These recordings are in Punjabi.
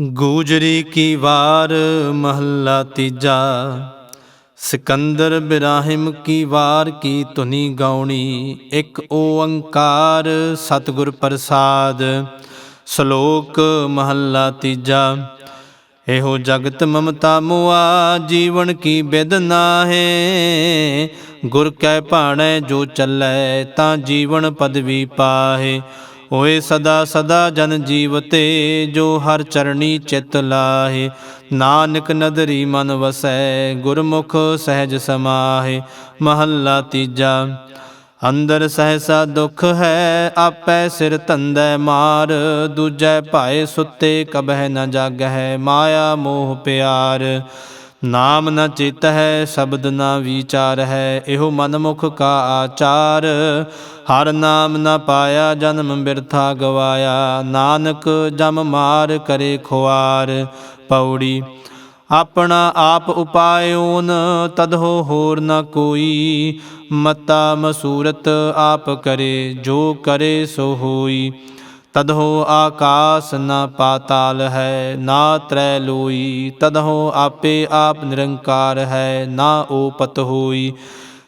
ਗੂਜਰੀ ਕੀ ਵਾਰ ਮਹੱਲਾ ਤੀਜਾ, ਸਿਕੰਦਰ ਬਿਰਾਹਿਮ ਕੀ ਵਾਰ ਕੀ ਧੁਨੀ ਗਾਉਣੀ, ਇੱਕ ਓੰਕਾਰ ਸਤਿਗੁਰ ਪ੍ਰਸਾਦ, ਸ਼ਲੋਕ ਮਹੱਲਾ ਤੀਜਾ। ਇਹੋ ਜਗਤ ਮਮਤਾ ਮੁਆ, ਜੀਵਨ ਕੀ ਬੇਦਨਾ ਹੈ ਗੁਰ ਕੈ ਭਾਣੈ ਜੋ ਚੱਲੈ ਤਾਂ ਜੀਵਨ ਪਦਵੀ ਪਾਹੇ। ਹੋਏ ਸਦਾ ਸਦਾ ਜਨ ਜੀਵਤੇ ਜੋ ਹਰ ਚਰਣੀ ਚਿਤ ਲਾਹੇ। ਨਾਨਕ ਨਦਰੀ ਮਨ ਵਸੈ, ਗੁਰਮੁਖ ਸਹਿਜ ਸਮਾਹੇ। ਮਹੱਲਾ ਤੀਜਾ, ਅੰਦਰ ਸਹਸਾ ਦੁਖ ਹੈ, ਆਪੈ ਸਿਰ ਧੰਦੈ ਮਾਰ। ਦੂਜੈ ਭਾਏ ਸੁੱਤੇ ਕਬਹਿ ਨ ਜਾਗਹਿ, ਮਾਇਆ ਮੋਹ ਪਿਆਰ। ਨਾਮ ਨ ਚਿਤ ਹੈ ਸ਼ਬਦ ਨ ਵਿਚਾਰ ਹੈ ਇਹੋ ਮਨਮੁਖ ਕਾ ਆਚਾਰ। ਹਰ ਨਾਮ ਨ ਪਾਇਆ ਜਨਮ ਬਿਰਥਾ ਗਵਾਇਆ, ਨਾਨਕ ਜਮ ਮਾਰ ਕਰੇ ਖੁਆਰ। ਪੌੜੀ, ਆਪਣਾ ਆਪ ਉਪਾਇਓਨ, ਤਦਹੋ ਹੋਰ ਨ ਕੋਈ। ਮਤਾ ਮਸੂਰਤ ਆਪ ਕਰੇ, ਜੋ ਕਰੇ ਸੋ ਹੋਈ। ਤਦਹੋ ਆਕਾਸ ਨਾ ਪਾਤਾਲ ਹੈ, ਨਾ ਤ੍ਰੈ ਲੋਈ। ਤਦਹੋ ਆਪੇ ਆਪ ਨਿਰੰਕਾਰ ਹੈ, ਨਾ ਓਪਤ ਹੋਈ।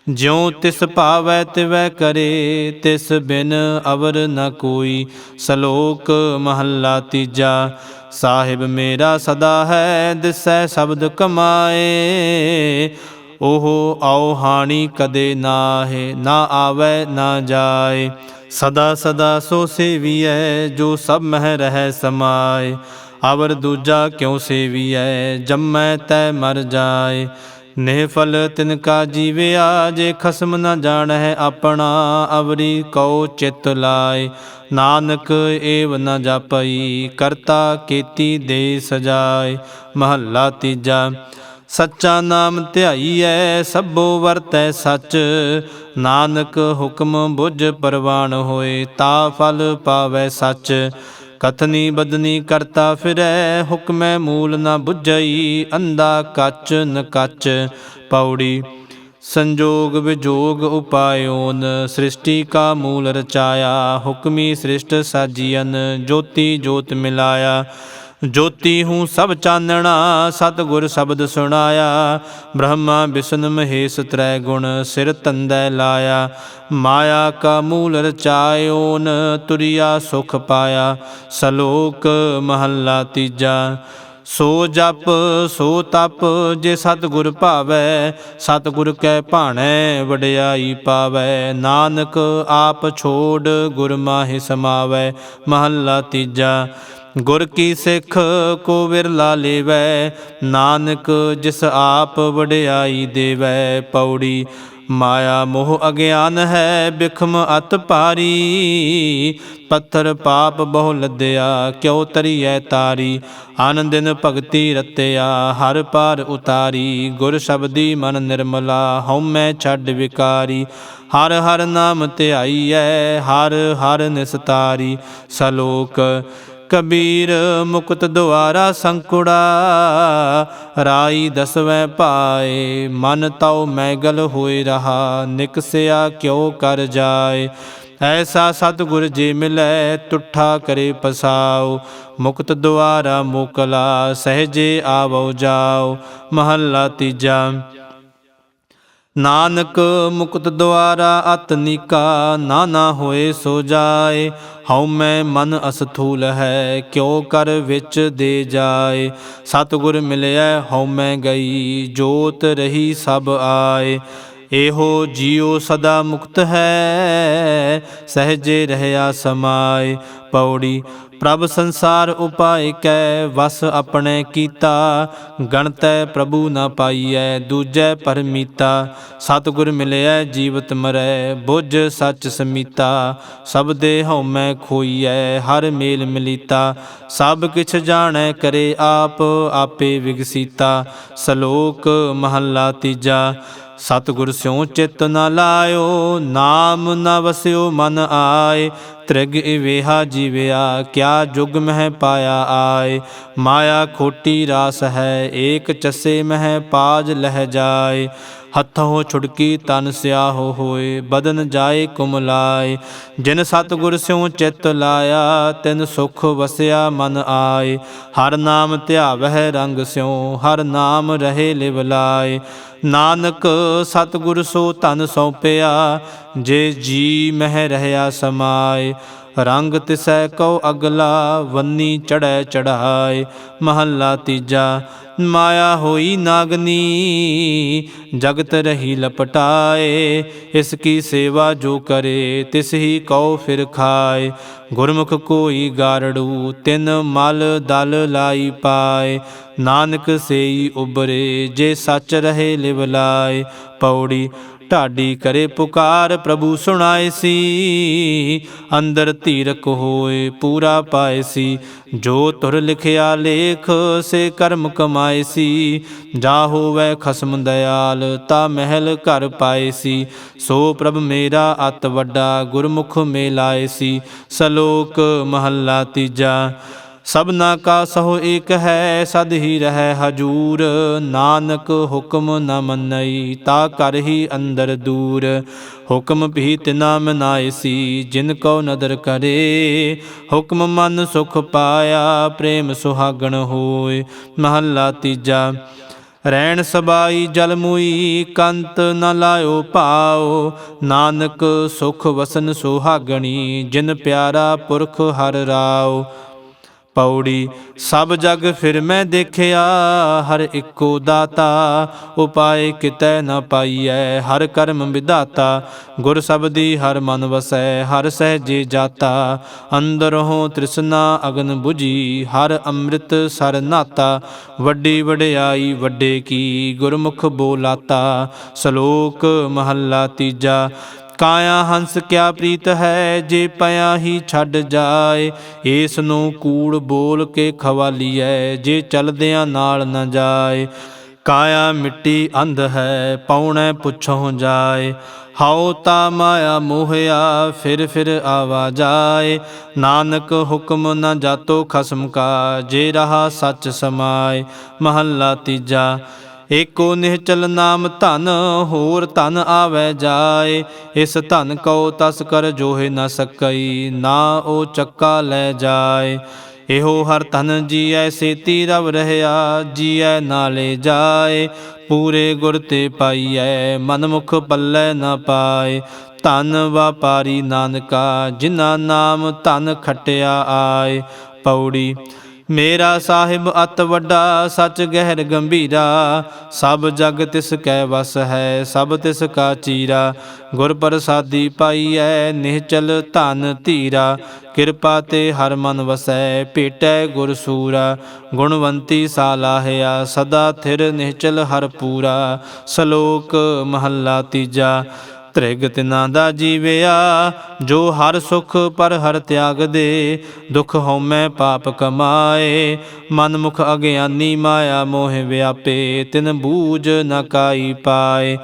ਜਿਉ ਤਿਸ ਭਾਵੈ ਤਿਵੈ ਕਰੇ, ਤਿਸ ਬਿਨ ਅਵਰ ਨ ਕੋਈ। ਸ਼ਲੋਕ ਮਹੱਲਾ ਤੀਜਾ, ਸਾਹਿਬ ਮੇਰਾ ਸਦਾ ਹੈ, ਦਿਸੈ ਸ਼ਬਦ ਕਮਾਏ। ਉਹ ਆਉ ਹਾਣੀ ਕਦੇ ਨਾਹੇ, ਨਾ ਆਵੈ, ਨਾ ਜਾਏ। ਸਦਾ ਸਦਾ ਸੋ ਸੇਵੀਐ, ਜੋ ਸਭ ਮਹਿ ਰਹਿ ਸਮਾਏ। ਅਵਰ ਦੂਜਾ ਕਿਉ ਸੇਵੀਐ, ਜੰਮੈ ਤੈ ਮਰ ਜਾਏ। ਨੇ ਫਲ ਤਿਨ ਕਾ ਜੀਵਿਆ ਜੇ ਖਸਮ ਨ ਜਾਣੈ ਆਪਣਾ, ਅਵਰੀ ਕਉ ਚਿਤ ਲਾਏ। ਨਾਨਕ ਏਵ ਨ ਜਾਪਈ, ਕਰਤਾ ਕੀਤੀ ਦੇ ਸਜਾਏ। ਮਹੱਲਾ ਤੀਜਾ ਸੱਚਾ ਨਾਮ ਧਿਆਈਐ, ਸਭੋ ਵਰਤੈ ਸੱਚ। ਨਾਨਕ ਹੁਕਮ ਬੁਝ ਪਰਵਾਨ ਹੋਏ, ਤਾ ਫਲ ਪਾਵੈ ਸੱਚ। ਕਥਨੀ ਬਦਨੀ ਕਰਤਾ ਫਿਰੈ, ਹੁਕਮੈ ਮੂਲ ਨ 부ਝਈ ਅੰਦਾ ਕੱਚ ਨ ਕੱਚ। ਪੌੜੀ, ਸੰਜੋਗ ਵਿਜੋਗ ਉਪਾਇਓਨ, ਸ੍ਰਿਸ਼ਟੀ ਕਾ ਮੂਲ ਰਚਾਇਆ, ਹੁਕਮੀ ਸ੍ਰਿਸ਼ਟ ਸਾਜੀਅਨ ਜੋਤੀ ਜੋਤ ਮਿਲਾਇਆ। ਜੋਤੀ ਹੂੰ ਸਭ ਚਾਨਣਾ, ਸਤਿਗੁਰ ਸ਼ਬਦ ਸੁਣਾਇਆ। ਬ੍ਰਹਮਾ ਵਿਸ਼ਨ ਮਹੇਸ਼ ਤ੍ਰੈ ਗੁਣ ਸਿਰ ਤੰਦੈ ਲਾਇਆ। ਮਾਇਆ ਕਾ ਮੂਲ ਰਚਾਇਓਨ ਤੁਰਿਆ ਸੁਖ ਪਾਇਆ। ਸ਼ਲੋਕ ਮਹੱਲਾ ਤੀਜਾ, ਸੋ ਜਪ, ਸੋ ਤਪ ਜੇ ਸਤਿਗੁਰ ਭਾਵੈ, ਸਤਿਗੁਰ ਕੈ ਭਾਣੈ ਵਡਿਆਈ ਪਾਵੈ। ਨਾਨਕ ਆਪ ਛੋੜ ਗੁਰ ਮਾਹਿ ਸਮਾਵੈ। ਮਹੱਲਾ ਤੀਜਾ ਗੁਰ ਕੀ ਸਿੱਖ ਕੋ ਵਿਰਲਾ ਲੇਵੈ, ਨਾਨਕ ਜਿਸ ਆਪ ਵਡਿਆਈ ਦੇਵੈ। ਪੌੜੀ ਮਾਇਆ ਮੋਹ ਅਗਿਆਨ ਹੈ, ਬਿਖਮ ਅਤ ਪਾਰੀ ਪੱਥਰ ਪਾਪ ਬਹੁ ਲੱਦਿਆ, ਕਿਉ ਤਰੀਐ ਤਾਰੀ। ਆਨੰਦਿਨ ਭਗਤੀ ਰਤਿਆ, ਹਰ ਪਾਰ ਉਤਾਰੀ। ਗੁਰ ਸ਼ਬਦੀ ਮਨ ਨਿਰਮਲਾ ਹਉਮੈ ਛੱਡ ਵਿਕਾਰੀ। ਹਰ ਹਰ ਨਾਮ ਧਿਆਈਐ, ਹਰ ਹਰ ਨਿਸਤਾਰੀ। ਸਲੋਕ ਕਬੀਰ ਮੁਕਤ ਦੁਆਰਾ ਸੰਕੁੜਾ, ਰਾਈ ਦਸਵੇਂ ਪਾਏ, ਮਨ ਤਉ ਮੈਗਲ ਹੋਏ ਰਹਾ ਨਿਕਸਿਆ ਕਿਉ ਕਰ ਜਾਏ। ਐਸਾ ਸਤਿਗੁਰ ਜੀ ਮਿਲੈ, ਤੁਠਾ ਕਰੇ ਪਸਾਉ, ਮੁਕਤ ਦੁਆਰਾ ਮੁਕਲਾ, ਸਹਜੇ ਆਵੋ ਜਾਓ ਮਹੱਲਾ ਤੀਜਾ। ਨਾਨਕ ਮੁਕਤ ਦੁਆਰਾ ਅਤਨਿਕਾ ਨਾਨਾ ਹੋਏ ਸੋ ਜਾਏ, ਹਉ ਮੈਂ ਮਨ ਅਸਥੂਲ ਹੈ, ਕਿਉ ਕਰ ਵਿੱਚ ਦੇ ਜਾਏ। ਸਤਿਗੁਰ ਮਿਲਿਆ ਹਉ ਮੈਂ ਗਈ, ਜੋਤ ਰਹੀ ਸਭ ਆਏ। ਇਹੋ ਜੀਉ ਸਦਾ ਮੁਕਤ ਹੈ, ਸਹਜੇ ਰਹਿਆ ਸਮਾਏ ਪੌੜੀ। ਪ੍ਰਭ ਸੰਸਾਰ ਉਪਾਇ ਕੈ, ਵਸ ਆਪਣੇ ਕੀਤਾ। ਗਣਤੈ ਪ੍ਰਭੂ ਨਾ ਪਾਈਐ, ਦੂਜੈ ਪਰਮੀਤਾ। ਸਤਿਗੁਰ ਮਿਲਿਆ ਜੀਵਤ ਮਰੈ, ਬੁੱਝ ਸੱਚ ਸਮੀਤਾ। ਸਭ ਦੇ ਹਉਮੈ ਖੋਈਐ, ਹਰ ਮੇਲ ਮਿਲੀਤਾ। ਸਭ ਕਿਛ ਜਾਣੈ, ਕਰੇ ਆਪ, ਆਪੇ ਵਿਗਸੀਤਾ। ਸ਼ਲੋਕ ਮਹੱਲਾ ਤੀਜਾ। ਸਤਿਗੁਰ ਸਿਉ ਚਿਤ ਨ ਲਾਇਓ, ਨਾਮ ਨ ਵਸਿਓ ਮਨ ਆਏ। ਤ੍ਰਿਗ ਇਵੇਹਾ ਜੀਵਿਆ, ਕਿਆ ਜੁਗ ਮਹਿ ਪਾਇਆ ਆਏ। ਮਾਇਆ ਖੋਟੀ ਰਾਸ ਹੈ, ਏਕ ਚਸੇ ਮਹਿ ਪਾਜ ਲਹਿ ਜਾਏ। ਹੱਥੋਂ ਛੁੜਕੀ ਤਨ ਸਿਆਹੋ ਹੋਏ, ਬਦਨ ਜਾਏ ਕੁਮਲਾਏ ਜਿਨ ਸਤਿਗੁਰ ਸਿਉ ਚਿਤ ਲਾਇਆ, ਤਿਨ ਸੁਖ ਵਸਿਆ ਮਨ ਆਏ। ਹਰ ਨਾਮ ਧਿਆਵਹਿ ਰੰਗ ਸਿਉ, ਹਰ ਨਾਮ ਰਹੇ ਲਿਵ ਲਾਏ। ਨਾਨਕ ਸਤਿਗੁਰ ਸੋ ਧਨ ਸੌਂਪਿਆ, ਜੇ ਜੀ ਮਹਿ ਰਹਿਆ ਸਮਾਏ। ਰੰਗ ਤਿਸੈ ਕਉ ਅਗਲਾ, ਵੰਨੀ ਚੜੈ ਚੜਾਏ ਮਹੱਲਾ ਤੀਜਾ ਮਾਇਆ ਹੋਈ ਨਾਗਨੀ, ਜਗਤ ਰਹੀ ਲਪਟਾਏ, ਇਸ ਕੀ ਸੇਵਾ ਜੋ ਕਰੇ, ਤਿਸ ਹੀ ਕਉ ਫਿਰ ਖਾਏ। ਗੁਰਮੁਖ ਕੋਈ ਗਾਰੜੂ, ਤਿਨ ਮਲ ਦਲ ਲਾਈ ਪਾਏ। ਨਾਨਕ ਸੇਈ ਉਬਰੇ, ਜੇ ਸੱਚ ਰਹੇ ਲਿਵ ਲਾਏ। ਪੌੜੀ ਢਾਡੀ ਕਰੇ ਪੁਕਾਰ, ਪ੍ਰਭੂ ਸੁਣਾਏ ਸੀ। ਅੰਦਰ ਧੀਰਕ ਹੋਏ, ਪੂਰਾ ਪਾਏ ਸੀ। ਜੋ ਤੁਰ ਲਿਖਿਆ ਲੇਖ, ਸੇ ਕਰਮ ਕਮਾ ਕਮਾਏ ਸੀ। ਜਾ ਹੋਵੇ ਖਸਮ ਦਇਆਲ, ਤਾ ਮਹਿਲ ਘਰ ਪਾਏ ਸੀ। ਸੋ ਪ੍ਰਭ ਮੇਰਾ ਅਤ ਵੱਡਾ ਗੁਰਮੁਖ ਮੇਲਾਏ ਸੀ। ਸਲੋਕ ਮਹੱਲਾ ਤੀਜਾ। ਸਭਨਾ ਕਾ ਸਹੁ ਏਕ ਹੈ, ਸਦ ਹੀ ਰਹਿ ਹਜੂਰ। ਨਾਨਕ ਹੁਕਮ ਨ ਮੰਨਈ, ਤਾ ਕਰ ਹੀ ਅੰਦਰ ਦੂਰ। ਹੁਕਮ ਭੀ ਤਿਨਾ ਮਨਾਇਸੀ ਜਿਨ ਕੋ ਨਦਰ ਕਰੇ। ਹੁਕਮ ਮਨ ਸੁਖ ਪਾਇਆ, ਪ੍ਰੇਮ ਸੁਹਾਗਣ ਹੋਏ। ਮਹੱਲਾ ਤੀਜਾ, ਰੈਣ ਸਬਾਈ ਜਲ ਮੁਈ, ਕੰਤ ਨ ਲਾਇਓ ਭਾਉ। ਨਾਨਕ ਸੁਖ ਵਸਨ ਸੁਹਾਗਣੀ, ਜਿਨ ਪਿਆਰਾ ਪੁਰਖ ਹਰ ਰਾਓ ਪੌੜੀ, ਸਭ ਜਗ ਫਿਰ ਮੈਂ ਦੇਖਿਆ, ਹਰ ਇੱਕੋ ਦਾਤਾ, ਉਪਾਏ ਕਿਤੈ ਨ ਪਾਈਐ, ਹਰ ਕਰਮ ਵਿਦਾਤਾ ਗੁਰ ਸਬਦੀ ਹਰ ਮਨ ਵਸੈ, ਹਰ ਸਹਿਜੇ ਜਾਤਾ, ਅੰਦਰੋਂ ਤ੍ਰਿਸ਼ਨਾ ਅਗਨ 부ਜੀ ਹਰ ਅੰਮ੍ਰਿਤ ਸਰ ਨਾਤਾ, ਵੱਡੀ ਵਡਿਆਈ ਵੱਡੇ ਕੀ, ਗੁਰਮੁਖ ਬੋਲਾਤਾ, ਸ਼ਲੋਕ ਮਹੱਲਾ ਤੀਜਾ ਕਾਇਆ ਹੰਸ ਕਿਆ ਪ੍ਰੀਤ ਹੈ, ਜੇ ਪਿਆ ਹੀ ਛੱਡ ਜਾਏ ਏਸ ਨੂੰ ਕੂੜ ਬੋਲ ਕੇ ਖਵਾਲੀਐ ਜੇ ਚਲਦਿਆਂ ਨਾਲ ਨਾ ਜਾਏ। ਕਾਇਆ ਮਿੱਟੀ ਅੰਧ ਹੈ, ਪੌਣੈ ਪੁੱਛੋਂ ਜਾਏ। ਹਉ ਤਾ ਮਾਇਆ ਮੋਹਿਆ, ਫਿਰ ਫਿਰ ਆਵਾ ਜਾਏ। ਨਾਨਕ ਹੁਕਮ ਨ ਜਾਤੋ ਖਸਮ ਕਾ, ਜੇ ਰਹਾ ਸੱਚ ਸਮਾਏ, ਮਹੱਲਾ ਤੀਜਾ। ਏਕੋ ਨਿਹਚਲ ਨਾਮ ਧਨ, ਹੋਰ ਧਨ ਆਵੈ ਜਾਏ। ਇਸ ਧਨ ਕਉ ਤਸ ਕਰ ਜੋਹਿ ਨ ਸਕਈ, ਨਾ ਉਹ ਚੱਕਾ ਲੈ ਜਾਏ। ਇਹੋ ਹਰ ਧਨ ਜੀਐ ਸੇਤੀ ਰਵ ਰਹਿਆ, ਜੀਐ ਨਾਲੇ ਜਾਏ। ਪੂਰੇ ਗੁਰ ਤੇ ਪਾਈਐ, ਮਨਮੁਖ ਪੱਲੇ ਨਾ ਪਾਏ। ਧਨ ਵਪਾਰੀ ਨਾਨਕਾ, ਜਿਨ੍ਹਾਂ ਨਾਮ ਧਨ ਖਟਿਆ ਆਏ। ਪੌੜੀ ਮੇਰਾ ਸਾਹਿਬ ਅਤ ਵੱਡਾ, ਸੱਚ ਗਹਿਰ ਗੰਭੀਰਾ। ਸਭ ਜਗ ਤਿਸ ਕੈ ਵਸ ਹੈ, ਸਭ ਤਿਸ ਕਾ ਚੀਰਾ। ਗੁਰ ਪ੍ਰਸਾਦੀ ਪਾਈਐ ਨਿਹਚਲ ਧਨ ਧੀਰਾ। ਕਿਰਪਾ ਤੇ ਹਰ ਮਨ ਵਸੈ, ਭੇਟੈ ਗੁਰ ਸੂਰਾ। ਗੁਣਵੰਤੀ ਸਾਲਾਹਿਆ ਸਦਾ ਥਿਰ ਨਿਹਚਲ ਹਰ ਪੂਰਾ। ਸ਼ਲੋਕ ਮਹੱਲਾ ਤੀਜਾ। ਤ੍ਰਿਗ ਤਿਨਾ ਦਾ ਜੀਵਿਆ, ਜੋ ਹਰ ਸੁਖ ਪਰ ਹਰ ਤਿਆਗ ਦੇ, ਦੁਖ ਹਉਮੈ ਪਾਪ ਕਮਾਏ। ਮਨ ਮੁਖ ਅਗਿਆਨੀ ਮਾਇਆ ਮੋਹ ਵਿਆਪੇ, ਤਿਨ ਬੂਝ ਨ ਕਾਈ ਪਾਏ।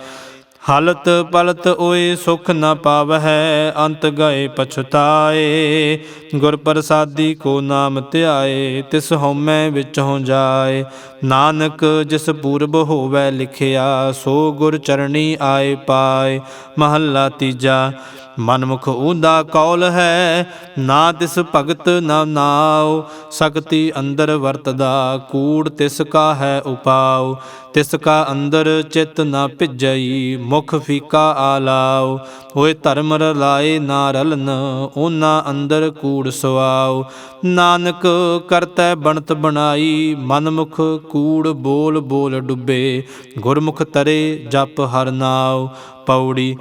ਹਲਤ ਪਲਤ ਓਏ ਸੁਖ ਨ ਪਾਵਹਿ, ਅੰਤ ਗਏ ਪਛਤਾਏ। ਗੁਰ ਪ੍ਰਸਾਦੀ ਕੋ ਨਾਮ ਧਿਆਏ, ਤਿਸ ਹਉਮੈ ਵਿੱਚੋਂ ਜਾਏ। ਨਾਨਕ ਜਿਸ ਪੂਰਬ ਹੋਵੇ ਲਿਖਿਆ, ਸੋ ਗੁਰ ਚਰਣੀ ਆਏ ਪਾਏ। ਮਹੱਲਾ ਤੀਜਾ ਮਨਮੁਖ ਊਂਦਾ ਕੌਲ ਹੈ, ਨਾ ਤਿਸ ਭਗਤ ਨਾ ਨਾਉ ਸਕਤੀ ਅੰਦਰ ਵਰਤਦਾ, ਕੂੜ ਤਿਸ ਕਾ ਹੈ ਉਪਾਉ, ਤਿਸ ਕਾ ਅੰਦਰ ਚਿਤ ਨਾ ਭਿਜਈ, ਮੁਖ ਫੀਕਾ ਆਲਾਉ, ਹੋਏ ਧਰਮ ਰਲਾਏ ਨਾ ਰਲਨ ਉਹਨਾਂ ਅੰਦਰ ਕੂੜ ਸਵਾਉ ਨਾਨਕ ਕਰਤੈ ਬਣਤ ਬਣਾਈ, ਮਨਮੁਖ ਕੂੜ ਬੋਲ ਬੋਲ ਡੁੱਬੇ, ਗੁਰਮੁਖ ਤਰੇ ਜਪ ਹਰ ਨਾਉ, ਪੌੜੀ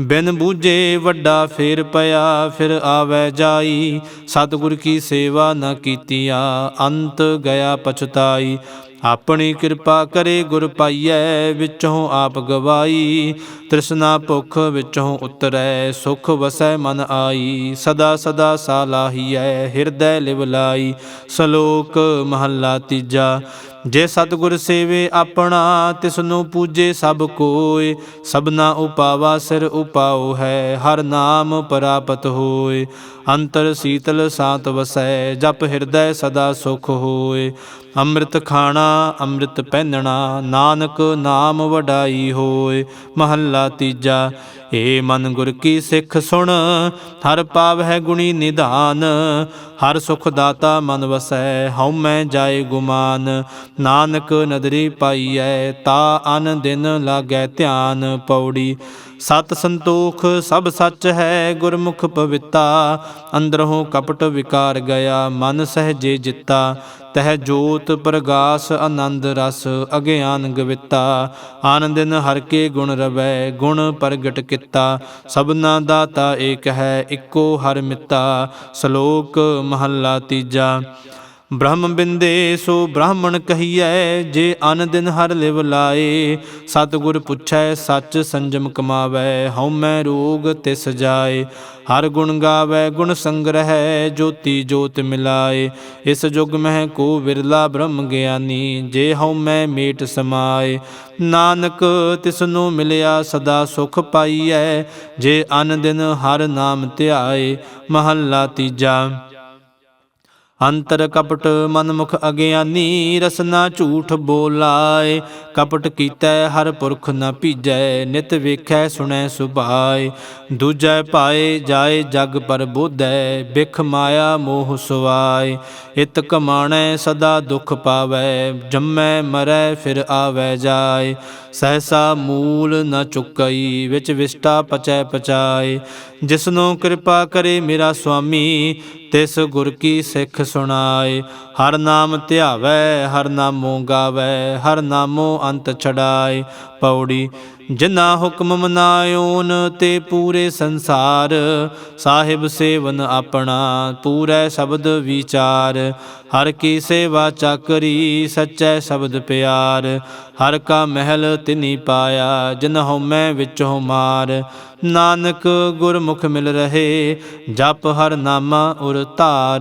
ਬਿਨ ਬੂਝੇ ਵੱਡਾ ਫੇਰ ਪਿਆ, ਫਿਰ ਆਵੈ ਜਾਈ। ਸਤਿਗੁਰ ਕੀ ਸੇਵਾ ਨਾ ਕੀਤੀਆ, ਅੰਤ ਗਿਆ ਪਛਤਾਈ। ਆਪਣੀ ਕਿਰਪਾ ਕਰੇ ਗੁਰ ਪਾਈਐ, ਵਿੱਚੋਂ ਆਪ ਗਵਾਈ। ਤ੍ਰਿਸ਼ਨਾ ਭੁਖ ਵਿੱਚੋਂ ਉਤਰੈ, ਸੁਖ ਵਸੈ ਮਨ ਆਈ। ਸਦਾ ਸਦਾ ਸਾਲਾਹੀਐ, ਹਿਰਦੈ ਲਿਵ ਲਾਈ। ਸ਼ਲੋਕ ਮਹੱਲਾ ਤੀਜਾ। ਜੇ ਸਤਿਗੁਰ ਸੇਵੇ ਆਪਣਾ ਤਿਸ ਨੂੰ ਪੂਜੇ ਸਭ ਕੋਇ। ਸਭਨਾ ਉਪਾਵਾ ਸਿਰ ਉਪਾਉ ਹੈ, ਹਰ ਨਾਮ ਪ੍ਰਾਪਤ ਹੋਏ ਅੰਤਰ ਸੀਤਲ ਸਾਤ ਵਸੈ, ਜਪ ਹਿਰਦੈ ਸਦਾ ਸੁਖ ਹੋਏ ਅੰਮ੍ਰਿਤ ਖਾਣਾ, ਅੰਮ੍ਰਿਤ ਪਹਿਨਣਾ, ਨਾਨਕ ਨਾਮ ਵਡਾਈ ਹੋਏ ਮਹੱਲਾ ਤੀਜਾ ਏ ਮਨ ਗੁਰ ਕੀ ਸਿੱਖ ਸੁਣ, ਹਰ ਪਾਵਹਿ ਗੁਣੀ ਨਿਧਾਨ। ਹਰ ਸੁਖ ਦਾਤਾ ਮਨ ਵਸੈ, ਹਉ ਮੈਂ ਜਾਏ ਗੁਮਾਨ। ਨਾਨਕ ਨਦਰੀ ਪਾਈਐ, ਤਾ ਅਨ ਦਿਨ ਲਾਗੈ ਧਿਆਨ। ਪੌੜੀ ਸਤ ਸੰਤੋਖ, ਸਭ ਸੱਚ ਹੈ, ਗੁਰਮੁਖ ਪਵਿੱਤਾ। ਅੰਦਰੋਂ ਕਪਟ ਵਿਕਾਰ ਗਿਆ, ਮਨ ਸਹਜੇ ਜਿੱਤਾ। ਤਹ ਜੋਤ ਪ੍ਰਗਾਸ, ਆਨੰਦ ਰਸ, ਅਗਿਆਨ ਗਵਿਤਾ। ਆਨੰਦਿਨ ਹਰ ਕੇ ਗੁਣ ਰਵੈ, ਗੁਣ ਪ੍ਰਗਟ ਕੀਤਾ। ਸਭਨਾ ਦਾਤਾ ਏਕ ਹੈ, ਇੱਕੋ ਹਰ ਮਿੱਤਾ। ਸ਼ਲੋਕ ਮਹੱਲਾ ਤੀਜਾ। ਬ੍ਰਹਮ ਬਿੰਦੇ ਸੋ ਬ੍ਰਾਹਮਣ ਕਹੀਐ, ਜੇ ਅਨ ਦਿਨ ਹਰ ਲਿਵ ਲਾਏ, ਸਤਿਗੁਰ ਪੁੱਛੈ ਸੱਚ ਸੰਜਮ ਕਮਾਵੈ ਹਉਮੈ ਰੋਗ ਤਿਸ ਜਾਏ। ਹਰ ਗੁਣ ਗਾਵੈ, ਗੁਣ ਸੰਗ੍ਰਹਿ, ਜੋਤੀ ਜੋਤ ਮਿਲਾਏ। ਇਸ ਜੁਗ ਮਹਿ ਕੋ ਵਿਰਲਾ ਬ੍ਰਹਮ ਗਿਆਨੀ, ਜੇ ਹਉ ਮੈਂ ਮੇਟ ਸਮਾਏ। ਨਾਨਕ ਤਿਸ ਨੂੰ ਮਿਲਿਆ ਸਦਾ ਸੁਖ ਪਾਈਐ, ਜੇ ਅਨ ਦਿਨ ਹਰ ਨਾਮ ਧਿਆਏ, ਮਹੱਲਾ ਤੀਜਾ। ਅੰਤਰ ਕਪਟ ਮਨ ਮੁਖ ਅਗਿਆਨੀ, ਰਸਨਾ ਝੂਠ ਬੋਲਾਏ। ਕਪਟ ਕੀਤੈ ਹਰ ਪੁਰਖ ਨ ਭੀਜੈ, ਨਿਤ ਵੇਖੈ ਸੁਣੈ ਸੁਭਾਏ। ਦੂਜੈ ਪਾਏ ਜਾਏ ਜਗ ਪਰ ਬੋਧੈ ਬਿਖ ਮਾਇਆ ਮੋਹ ਸੁਆਏ। ਇਤ ਕਮਾਣੈ ਸਦਾ ਦੁਖ ਪਾਵੈ, ਜੰਮੈ ਮਰੈ ਫਿਰ ਆਵੈ ਜਾਏ। ਸਹਸਾ ਮੂਲ ਨ ਚੁਕਈ, ਵਿੱਚ ਵਿਸਟਾ ਪਚੈ ਪਚਾਏ। ਜਿਸਨੂੰ ਕਿਰਪਾ ਕਰੇ ਮੇਰਾ ਸੁਆਮੀ, ਤਿਸ ਗੁਰ ਕੀ ਸਿੱਖ ਸੁਣਾਏ। ਹਰ ਨਾਮ ਧਿਆਵੈ, ਹਰ ਨਾਮੋ ਗਾਵੈ, ਹਰ ਨਾਮੋ ਅੰਤ ਛਡਾਏ। ਪੌੜੀ ਜਿਨਾ ਹੁਕਮ ਮਨਾਇਓਨ ਤੇ ਪੂਰੇ ਸੰਸਾਰ। ਸਾਹਿਬ ਸੇਵਨ ਆਪਣਾ, ਪੂਰੇ ਸ਼ਬਦ ਵਿਚਾਰ। ਹਰ ਕੀ ਸੇਵਾ ਚਾਕਰੀ, ਸੱਚੈ ਸ਼ਬਦ ਪਿਆਰ। ਹਰ ਕਾ ਮਹਿਲ ਤਿਨੀ ਪਾਇਆ ਜਿਨ ਹਉਮੈ ਵਿੱਚ ਮਾਰ। ਨਾਨਕ ਗੁਰਮੁਖ ਮਿਲ ਰਹੇ, ਜਪ ਹਰ ਨਾਮਾ ਉਰ ਧਾਰ।